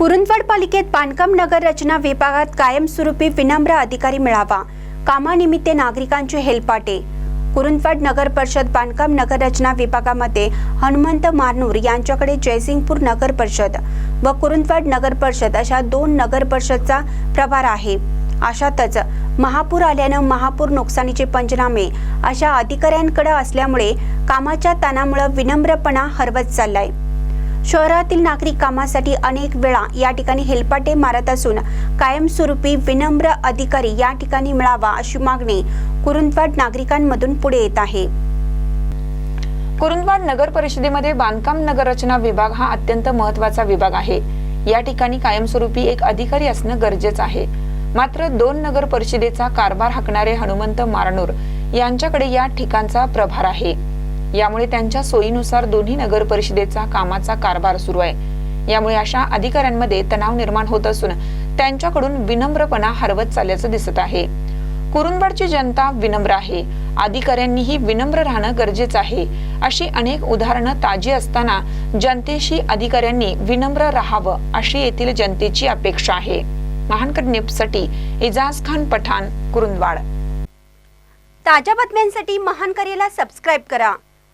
कुरुंदवाड पालिकेत बांधकाम नगर रचना विभागात कायमस्वरूपी विनम्र अधिकारी मिळावा. कामानिमित्त नागरिकांचे हेलपाटे. कुरुंदवाड नगर परिषद बांधकाम नगर रचना विभागामध्ये हनुमंत मारनूर यांच्याकडे जयसिंगपूर नगर परिषद व कुरुंदवाड नगर परिषद अशा दोन नगर परिषदचा प्रभार आहे. अशातच महापूर आल्यानं महापूर नुकसानीचे पंचनामे अशा अधिकाऱ्यांकडे असल्यामुळे कामाच्या ताणामुळे विनम्रपणा हरवत चाललाय. शहरातील नागरिक कामासाठी अनेक वेळा या ठिकाणी हेलपाटे मारत असून कायमस्वरूपी विनम्र अधिकारी या ठिकाणी मिळावा अशी मागणी कुरुंदवाड नागरिकांमधून पुढे येत आहे. कुरुंदवाड नगर परिषदेमध्ये बांधकाम नगर रचना विभाग हा अत्यंत महत्त्वाचा विभाग आहे. या ठिकाणी कायमस्वरूपी एक अधिकारी असणं गरजेचं आहे. मात्र दोन नगर परिषदेचा कारभार हाकणारे हनुमंत मारनूर यांच्याकडे या ठिकाणचा प्रभार आहे. यामुळे त्यांच्या सोयीनुसार दोन्ही नगर परिषदेचा कामाचा कारभार सुरू आहे. यामुळे अशा अधिकाऱ्यांमध्ये तणाव निर्माण होत असून त्यांच्याकडून विनम्रपणा हरवत चालल्याचं दिसत आहे. कुरुंदवाडची जनता विनम्र आहे. अधिकाऱ्यांनीही विनम्र राहणं गरजेचं आहे अशी अनेक उदाहरणं ताजी असताना जनतेशी अधिकाऱ्यांनी विनम्र राहावं अशी येथील जनतेची अपेक्षा आहे. महानकर न्यूजसाठी इजाज खान पठाण कुरुंदवाड. ताज्या बातम्यांसाठी महानकरेला सबस्क्राईब करा.